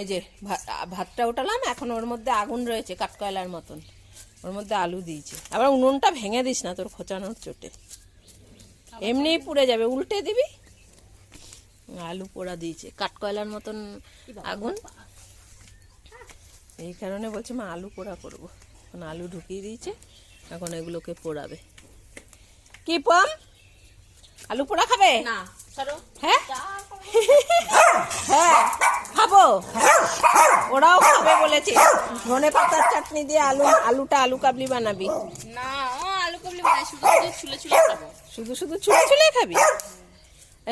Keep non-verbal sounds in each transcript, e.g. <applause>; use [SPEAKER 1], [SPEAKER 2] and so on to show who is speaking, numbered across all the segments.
[SPEAKER 1] এই যে ভাতটা উঠালাম এখন ওর মধ্যে আগুন রয়েছে, কাঠকয়লার মতন। ওর মধ্যে আলু দিয়েছে। আবার উনুনটা ভেঙে দিস না, তোর খোঁচানোর চোটে। এমনি পুড়ে যাবে, উল্টে দিবি? আলু পোড়া দিয়েছে, কাঠকয়লার মতন আগুন। এই কারণে বলছে, মা, আলু পোড়া করব। এখন আলু ঢুকিয়ে দিয়েছে, এখন এগুলোকে পোড়াবে। কি, পম? আলু পোড়া খাবে?
[SPEAKER 2] না।
[SPEAKER 1] হ্যাঁ? <laughs> হ্যাঁ খাব। ওরাও খাবে বলেছে। ধনে পাতার চাটনি দিয়ে আলু আলুটা আলু কাবলি বানাবি।
[SPEAKER 2] না আলু কাবলি শুধু শুধু ছুলে ছুলে খাব।
[SPEAKER 1] শুধু শুধু ছুলে ছুলে খাবি?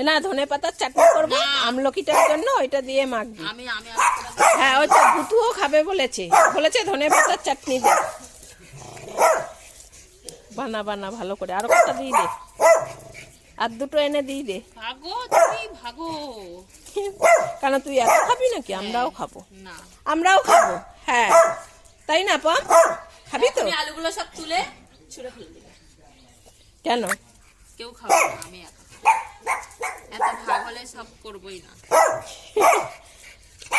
[SPEAKER 1] না ধনে পাতার চাটনি করব আমলকিটার জন্য ওইটা দিয়ে মাখবি। হ্যাঁ ওই তো ভুতুও খাবে বলেছে। বলেছে ধনে পাতার চাটনি দে। বানা বানা ভালো করে। আরও কটা দিয়ে দে। আর দুটো এনে দিয়ে দে
[SPEAKER 2] ভাগো তুমি ভাগো।
[SPEAKER 1] কেন তুই এত খাবি নাকি? আমরাও খাব।
[SPEAKER 2] না।
[SPEAKER 1] আমরাও খাব? হ্যাঁ। তাই না পম খাবি তো?
[SPEAKER 2] তুমি আলুগুলো সব তুলে ছুলে ফেলে দিবে
[SPEAKER 1] কেন?
[SPEAKER 2] কেউ খাবে না আমি একা। এত ভাগ হলে সব করবোই না।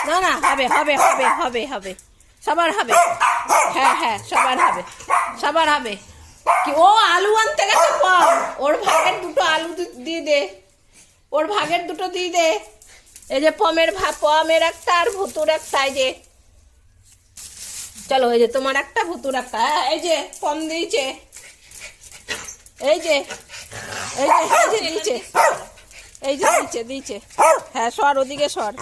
[SPEAKER 1] না না হবে হবে হবে হবে হবে। সবার হবে। হ্যাঁ হ্যাঁ সবার হবে। সবার হবে। ও আলু আনতে গেছে ওর ভাগের দুটো আলু দিয়ে দে। ওর ভাগের দুটো দিয়ে দে। এই যে পমের পমের একটা আর ভুতুর একটা, এই যে। চলো, এই যে তোমার একটা, ভুতুর একটা। এই যে, পম দিয়েছে। এই যে এই যে এই যে দিয়েছে। এই যে দিচ্ছে দিচ্ছে হ্যাঁ সর, ওদিকে সর।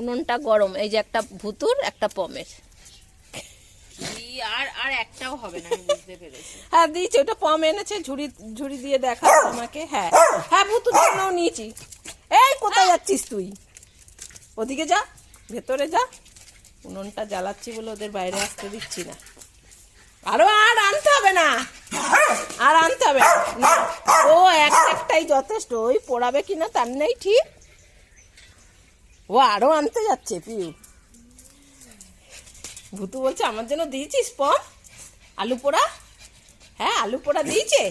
[SPEAKER 1] উনুনটা গরম। এই যে একটা ভুতুর, একটা পমের।
[SPEAKER 2] আর আর একটাও হবে না
[SPEAKER 1] হ্যাঁ দিয়েছে, ওটা পম এনেছে, ঝুড়ি ঝুড়ি দিয়ে দেখা আমাকে হ্যাঁ। হ্যাঁ ভুতুর জন্যও নিয়েছি। এই, কোথায় যাচ্ছিস তুই? ওদিকে যা, ভেতরে যা। উনুনটা জ্বালাচ্ছি বলে ওদের বাইরে আসতে দিচ্ছি না। আরও আর আনতে হবে না। আর আনতে হবে। না, ও এক একটাই যথেষ্ট, ওই পড়াবে কিনা তার নেই ঠিক। ও আরও আনতে যাচ্ছে, পিউ। ভুতু বলছে আমার জন্য দিয়েছিস পম আলু পোড়া? হ্যাঁ আলু পোড়া দিয়েছে।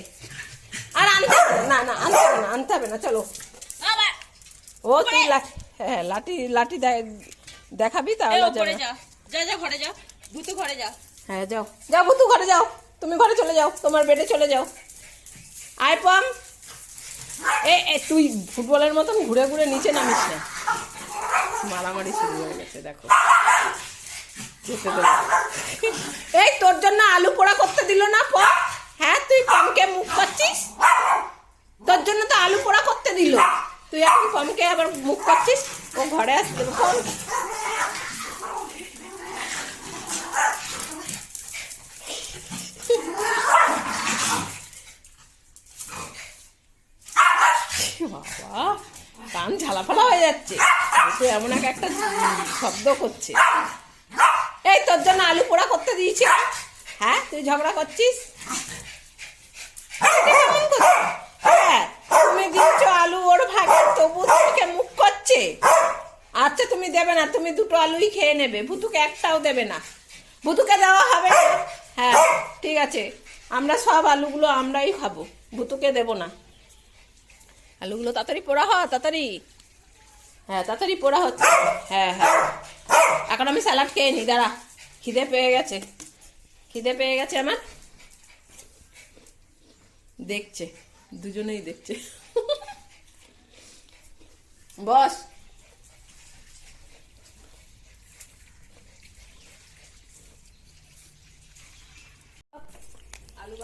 [SPEAKER 1] আর আনতে হবে? না, না আনতে হবে না আনতে হবে না চলো। ও তুই লাঠি হ্যাঁ লাঠি লাঠি দেখাবি তাহলে
[SPEAKER 2] ওপরে যা যা ঘরে যা ভুতু ঘরে যা
[SPEAKER 1] হ্যাঁ যাও। যাও ভুতু ঘরে যাও। তুমি ঘরে চলে যাও তোমার বেডে চলে যাও। আয় পম। এ এ তুই ফুটবলের মতন ঘুরে ঘুরে নিচে নামিস না। মারামারি শুরু হয়ে গেছে দেখো। এই, তোর জন্য আলু পোড়া করতে দিল না পম হ্যাঁ তুই পমকে মুখ করছিস তোর জন্য তো আলু পোড়া করতে দিল। তুই এখন পমকে আবার মুখ করছিস ও ঘরে আসতে পম কান ঝালাফালা হয়ে যাচ্ছে। তো এমন এক একটা শব্দ করছে। এই তোর জন্য আলু পোড়া করতে দিয়েছি। হ্যাঁ? তুই ঝগড়া করছিস? হ্যাঁ তুমি দিয়েছ আলু ওর ভাগে তবু তোমাকে মুখ করছে। আচ্ছা তুমি দেবে না তুমি দুটো আলুই খেয়ে নেবে ভুতুকে একটাও দেবে না। ভুতুকে দেওয়া হবে না। হ্যাঁ ঠিক আছে আমরা সব আলুগুলো আমরাই খাব ভুতুকে দেবো না। আলুগুলো তাড়াতাড়ি পোড়া হ তাড়াতাড়ি। হ্যাঁ তাড়াতাড়ি পোড়া হচ্ছে। হ্যাঁ হ্যাঁ। আমি স্যালাড খেয়ে নি, দাঁড়া। খিদে পেয়ে গেছে। খিদে পেয়ে গেছে আমার? দেখছে। দুজনেই দেখছে। বস। আলু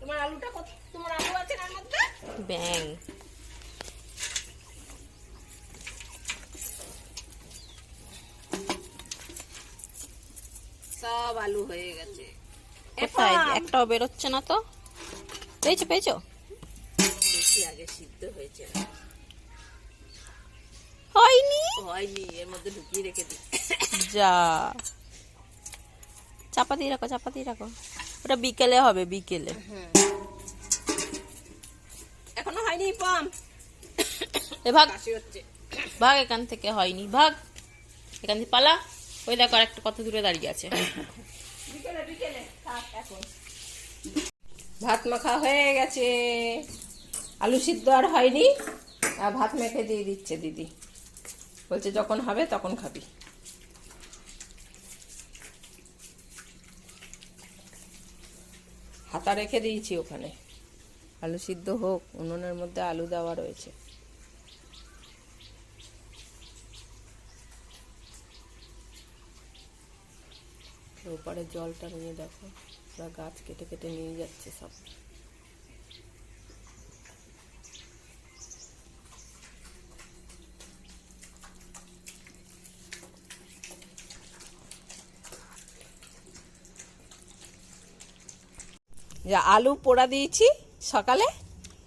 [SPEAKER 1] তোমার আলুটা তোমার আলু আছে এর মধ্যে?
[SPEAKER 2] ব্যাং।
[SPEAKER 1] সব আলু হয়ে গেছে।
[SPEAKER 2] কোথায়? একটাও বেরোচ্ছে না তো? পেয়েছ পেয়েছ?
[SPEAKER 1] বেশি আগে সিদ্ধ হয়েছে।
[SPEAKER 2] হয়নি?
[SPEAKER 1] হয়নি এর মধ্যে ঢুকিয়ে রেখে দিই।
[SPEAKER 2] যা। চাপা দিয়ে রাখো চাপা দিয়ে রাখো। ওটা বিকেলে হবে বিকেলে।
[SPEAKER 1] এখনও হয়নি পাম।
[SPEAKER 2] এ ভাগ। ভাগ এখান থেকে হয়নি। ভাগ। এখান থেকে পালা। ওই দেখো আর একটা কত দূরে দাঁড়িয়ে আছে।
[SPEAKER 1] বিকেলে বিকেলে থাক এখন। ভাত মাখা হয়ে গেছে। আলু সিদ্ধ আর হয়নি। আর ভাত মেখে দিয়ে দিচ্ছে দিদি। বলছে যখন হবে তখন খাবি। হাতা রেখে দিয়েছি ওখানে। আলু সিদ্ধ হোক উনুনের মধ্যে আলু দেওয়া রয়েছে। ওপারে জলটা নিয়ে দেখো ওরা গাছ কেটে কেটে নিয়ে যাচ্ছে সব। যে আলু পোড়া দিয়েছি সকালে,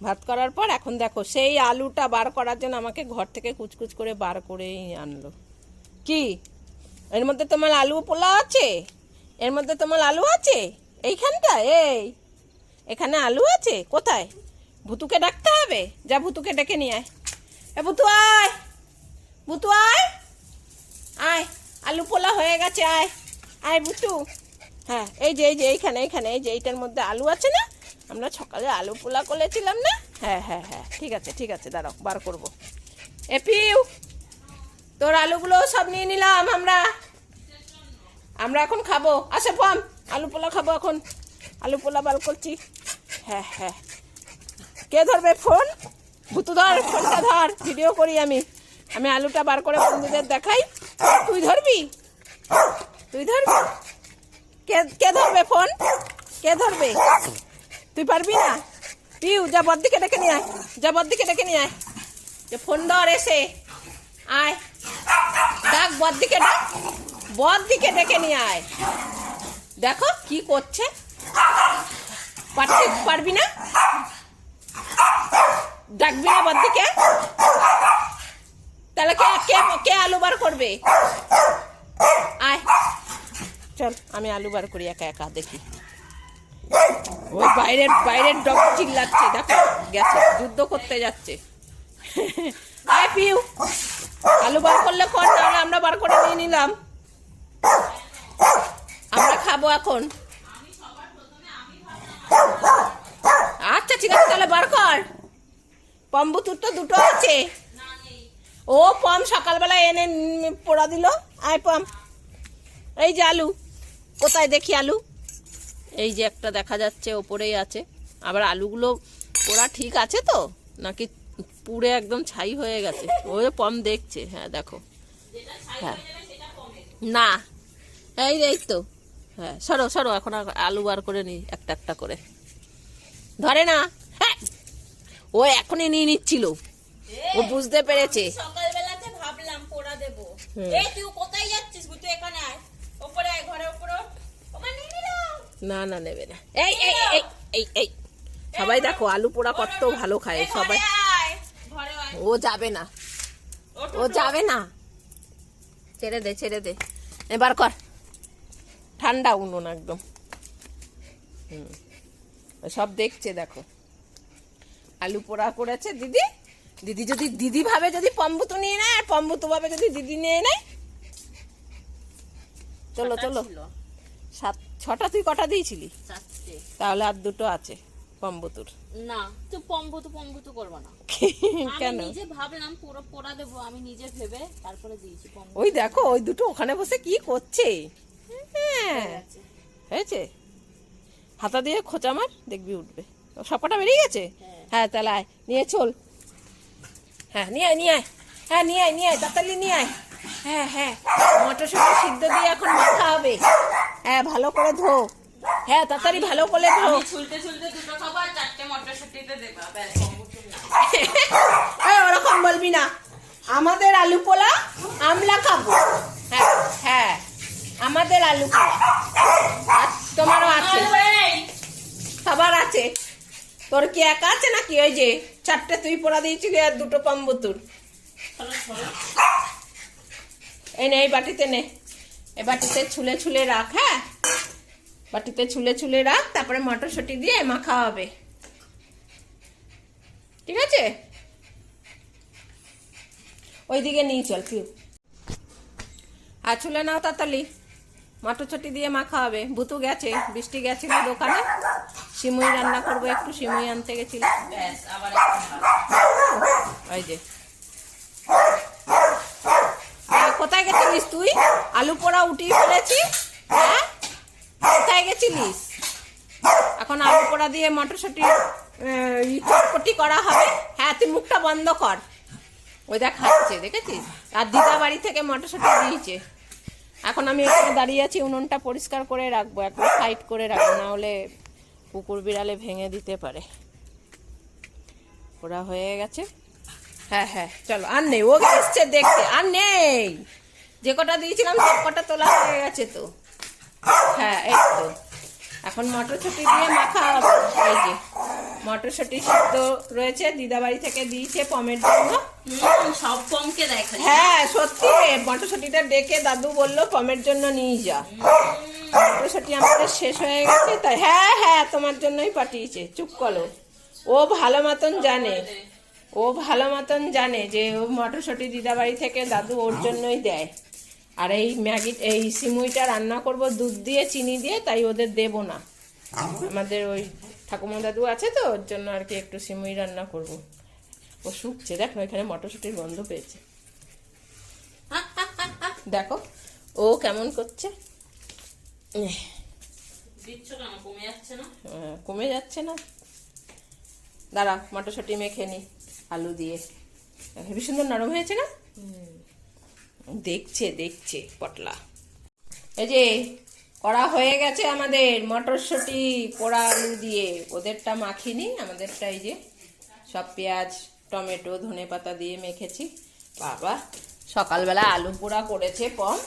[SPEAKER 1] ভাত করার পর এখন দেখো সেই আলুটা বার করার জন্য আমাকে ঘর থেকে কুচকুচ করে বার করেই আনলো। কি? এর মধ্যে তোমার আলু পোলা আছে? এর মধ্যে তোমার আলু আছে? এইখানটা এই। এখানে আলু আছে? কোথায়? ভুতুকে ডাকতে হবে? যা ভুতুকে ডেকে নিয়ে আয়। এ ভুতু আয়। ভুতু আয়। আয়। আলু পোলা হয়ে গেছে, আয়। আয় ভুতু। হ্যাঁ এই যে এই যে, এইখানে এইখানে, এই যে, এইটার মধ্যে আলু আছে না? আমরা সকালে আলু পোলা করেছিলাম না? হ্যাঁ হ্যাঁ হ্যাঁ ঠিক আছে ঠিক আছে, দাঁড়াও, বার করব। এ পিউ, তোর আলুগুলো সব নিয়ে নিলাম আমরা। আমরা এখন খাব। আসে পাম আলু পোলা খাব এখন। আলু পোলা বার করছি। হ্যাঁ হ্যাঁ। কে ধরবে ফোন? ভুতু ধর, ফোনটা ধর। ভিডিও করি আমি। আমি আলুটা বার করে বন্ধুদের দেখাই। তুই ধরবি? তুই ধরবি? কে কে ধরবে ফোন? কে ধরবে? তুই পারবি না? পিউ যা বদ্দিকে ডেকে নিয়ে আয়। যা বদ্দিকে ডেকে নিয়ে আয়। যে ফোন ধর এসে। আয়। ডাক বদ্দিকে ডাক। বদ্দিকে ডেকে নিয়ে আয়। দেখো কি করছে। পারছি পারবি না? ডাকবি না বদ্দিকে তাহলে কে কে কে আলু বার করবে? আয়। চল, আমি আলু বার করি, একা একা, দেখি। ওই বাইরের বাইরের ডগ চিল্লাচ্ছে, দেখো, গেছে, যুদ্ধ করতে যাচ্ছে। আয় পিউ। আলু বার করলে কর তাহলে আমরা বার করে নিয়ে নিলাম। খাব এখন। আচ্ছা ঠিক আছে, তাহলে বার কর। পম্বুতুর তো দুটো আছে। ও পম সকালবেলা এনে পোড়া দিল। আয় পম। এই যে আলু। কোথায় দেখি আলু? এই যে একটা দেখা যাচ্ছে, ওপরেই আছে। আবার আলুগুলো পোড়া ঠিক আছে তো? নাকি পুড়ে একদম ছাই হয়ে গেছে? ওই পম দেখছে। হ্যাঁ দেখো। হ্যাঁ। না। এই এই তো। হ্যাঁ সরো সরো এখন আর আলু বার করে নি একটা একটা করে। ধরে না। হ্যাঁ ও এখনই নিয়ে নিচ্ছিল। ও বুঝতে পেরেছে।
[SPEAKER 2] সকালবেলাতে ভাবলাম পোড়া দেবো। এই তুই কোথায় যাচ্ছিস? তুই এখানে আয়। ওপরে আয় ঘরে ওপরে ওঠ। ওখানে নিয়ে নিলাম
[SPEAKER 1] না না নেবে না। এই এই এই এই এই। সবাই দেখো আলু পোড়া কত ভালো খায়। সবাই ও যাবে না। ও যাবে না। ছেড়ে দে ছেড়ে দে। এবার কর। ঠান্ডা উনুন একদম। হুম। সব দেখছে দেখো। আলু পোড়া করেছে দিদি। দিদি যদি দিদি ভাবে যদি পম্বুতু নিয়ে নেয় আর পম্বুতু ভাবে যদি দিদি নিয়ে নেয়। চলো চলো। সাত ছটা তুই কটা দিয়েছিলি? তাহলে আর দুটো আছে পম্বুতুর।
[SPEAKER 2] না তুই পম্বুতু পম্বুতু করব না।
[SPEAKER 1] কেন?
[SPEAKER 2] নিজে ভাবলাম পুরো পোড়া দেবো আমি নিজে ভেবে তারপরে দিয়েছি
[SPEAKER 1] ওই দেখো ওই দুটো ওখানে বসে কি করছে? হ্যাঁ। হয়েছে? হাতা দিয়ে খোঁচা মার দেখবি উঠবে। সবকটা বেরিয়ে গেছে? হ্যাঁ তাহলে আয় নিয়ে চল। হ্যাঁ নিয়ে আয় নিয়ে আয়। হ্যাঁ নিয়ে আয় নিয়ে আয় তাড়াতাড়ি নিয়ে আয়। হ্যাঁ হ্যাঁ মটরশুঁটি সিদ্ধ দিয়ে এখন মাখা হবে। হ্যাঁ ভালো করে ধো। হ্যাঁ তাড়াতাড়ি ভালো করে ধো।
[SPEAKER 2] ছুলতে ছুলতে দুটো খাব আর চারটে মটরশুটিতে দেবা। ব্যাস <laughs>
[SPEAKER 1] ওরকম বলবি না। আমাদের আলু পোলা আমলা খাব। হ্যাঁ হ্যাঁ। আমাদের আলু তোমারও আছে। সবার আছে। তোর কি একা আছে নাকি? ওই যে চারটে তুই পোড়া দিয়েছিলি আর দুটো পাম্বুতুর।
[SPEAKER 2] চলো, চলো।
[SPEAKER 1] এই নে এই বাটিতে নে। এই বাটিতে ছুলে ছুলে রাখ হ্যাঁ? বাটিতে ছুলে ছুলে রাখ তারপরে মটরশুঁটি দিয়ে মাখা হবে ঠিক আছে? ওইদিকে নিয়ে চল পিউ। আর ছুলে নাও তাড়াতাড়ি মটরশুঁটি দিয়ে মাখা হবে ভুতু গেছে বৃষ্টি গেছিল দোকানে। সিমুই রান্না করব একটু সিমুই আনতে গেছিল। ওই যে। কোথায় গেছিলিস তুই? আলু পোড়া উঠিয়ে ফেলেছি। হ্যাঁ? কোথায় গেছিলিস? এখন আলু পোড়া দিয়ে মটরশুঁটি চটপটি করা হবে। হ্যাঁ তুই মুখটা বন্ধ কর। ওই দেখ খাচ্ছে দেখেছিস? আর দিদা বাড়ি থেকে মটরশুঁটি দিয়েছে। এখন আমি এখানে দাঁড়িয়ে আছি, উনুনটা পরিষ্কার করে রাখব একটু সাইড করে রাখব, না হলে কুকুর বিড়ালে ভেঙে দিতে পারে। ওরা হয়ে গেছে। হ্যাঁ হ্যাঁ চলো, আর নেই, ও এসছে দেখতে, আর নেই। যে কটা দিয়েছিলাম, সব কটা তোলা হয়ে গেছে তো। হ্যাঁ এই তো। এখন মটরশুঁটি দিয়ে মাখা হবে। এই যে, মটরশুঁটি সিদ্ধ রয়েছে, দিদাবাড়ি থেকে দিয়েছে পমের জন্য।
[SPEAKER 2] সব
[SPEAKER 1] হ্যাঁ সত্যি ডেকে দাদু বলল জন্য নিয়ে যা। মটরশুঁটি আমাদের শেষ হয়ে গেছে, তাই হ্যাঁ হ্যাঁ তোমার জন্যই পাঠিয়েছে, চুপ ও ভালো মতন জানে, ও ভালো মতন জানে যে ও মটরশুঁটি দিদাবাড়ি থেকে দাদু ওর জন্যই দেয়। আর এই ম্যাগি, এই সিমুইটা রান্না করব, দুধ দিয়ে, চিনি দিয়ে, তাই ওদের দেব না। আমাদের ওই ঠাকুমা দাদু আছে তো, ওর জন্য আর কি একটু সিমুই রান্না করব। ও শুকছে দেখো এখানে মটরশুঁটির গন্ধ পেয়েছে। দেখো ও কেমন করছে? এহ,
[SPEAKER 2] কমে যাচ্ছে না?
[SPEAKER 1] আহ, কমে যাচ্ছে না। দাঁড়া মটরশুঁটি মেখে নি আলু দিয়ে। হেবি সুন্দর নরম হয়েছে না? দেখছে দেখছে পটলা। এই যে করা হয়ে গেছে আমাদের মটরশুঁটি পোড়া আলু দিয়ে। ওদেরটা মাখিনি আমাদেরটা এই যে সব পেঁয়াজ টমেটো ধনে পাতা দিয়ে মেখেছি। বাবা সকালবেলা আলু পোড়া করেছে পম।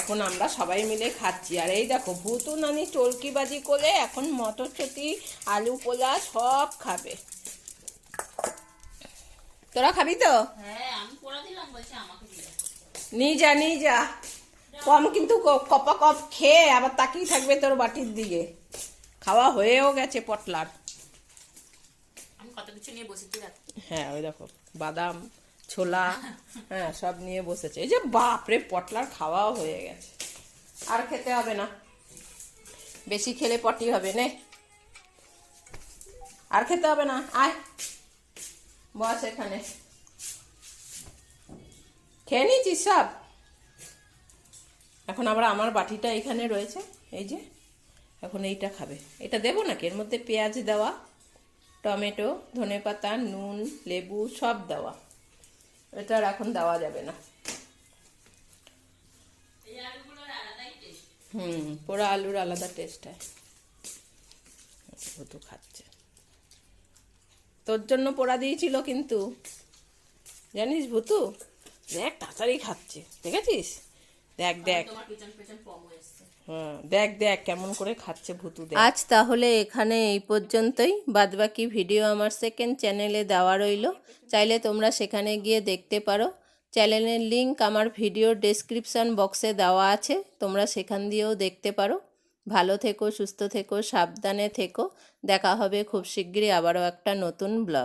[SPEAKER 1] এখন আমরা সবাই মিলে খাচ্ছি। আর এই দেখো ভূতু নানি চলকিবাজি করে এখন মটরশুঁটি আলু পোলা সব খাবে। তোরা খাবি তো?
[SPEAKER 2] হ্যাঁ।
[SPEAKER 1] নিয়ে যা নিয়ে যা। কম কিন্তু কপা কপ খেয়ে আবার তাকিয়ে থাকবে তোর বাটির দিকে। খাওয়া হয়েও গেছে পটলার।
[SPEAKER 2] কত কিছু নিয়ে বসেছি
[SPEAKER 1] হ্যাঁ ওই দেখো, বাদাম, ছোলা হ্যাঁ সব নিয়ে বসেছে। এই যে বাপরে, পটলার খাওয়াও হয়ে গেছে। আর খেতে হবে না। বেশি খেলে পটি হবে, নে। আর খেতে হবে না, আয়। বস এখানে। খেয়ে নিয়েছিস সব? এখন আবার আমার বাটিটা এখানে রয়েছে, এই যে। এখন এইটা খাবে। এটা দেবো নাকি? এর মধ্যে পেঁয়াজ দেওয়া। টমেটো ধনেপাতা নুন লেবু সব দেওয়া। এটা আর এখন দেওয়া যাবে না। হুম পোড়া আলুর আলাদা টেস্ট হয়। ভুতু খাচ্ছে। তোর জন্য পোড়া দিয়েছিল কিন্তু। জানিস ভুতু? দেখ তাড়াতাড়ি খাচ্ছে। দেখেছিস? দেখ দেখ। হ্যাঁ দেখ দেখ কেমন করে খাচ্ছে ভুতু দেখ
[SPEAKER 3] আজ তাহলে এখানে এই পর্যন্তই। বাদবাকি ভিডিও আমার সেকেন্ড চ্যানেলে দেওয়া রইল। চাইলে তোমরা সেখানে গিয়ে দেখতে পারো। চ্যানেলের লিংক আমার ভিডিও ডেসক্রিপশন বক্সে দেওয়া আছে। তোমরা সেখান দিয়েও দেখতে পারো। ভালো থেকো সুস্থ থেকো সাবধানে থেকো। দেখা হবে খুব শিগগিরই আবারও একটা নতুন ব্লগ